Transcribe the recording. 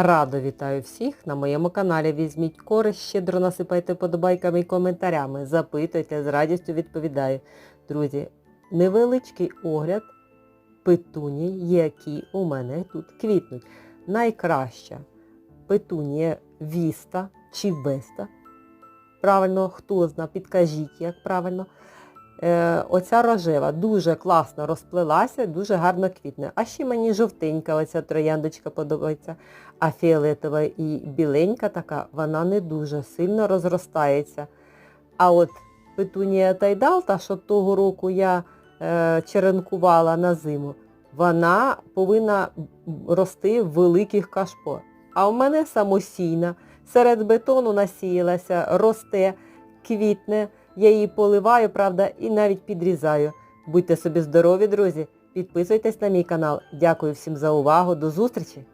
Радо вітаю всіх на моєму каналі. Візьміть користь, щедро насипайте подобайками і коментарями, запитуйте, з радістю відповідаю. Друзі, невеличкий огляд петуній, які у мене тут квітнуть. Найкраща петунія Віста чи Веста. Правильно, хто зна, підкажіть, як правильно. Е, оця рожева дуже класно розплилася, дуже гарно квітне. А ще мені жовтенька оця трояндочка подобається. А фіолетова і біленька така, вона не дуже сильно розростається. А от петунія тайдал, та що того року я е, черенкувала на зиму, вона повинна рости в великих кашпо. А в мене самосійна, серед бетону насіялася, росте, квітне. Я її поливаю, правда, і навіть підрізаю. Будьте собі здорові, друзі. Підписуйтесь на мій канал. Дякую всім за увагу. До зустрічі!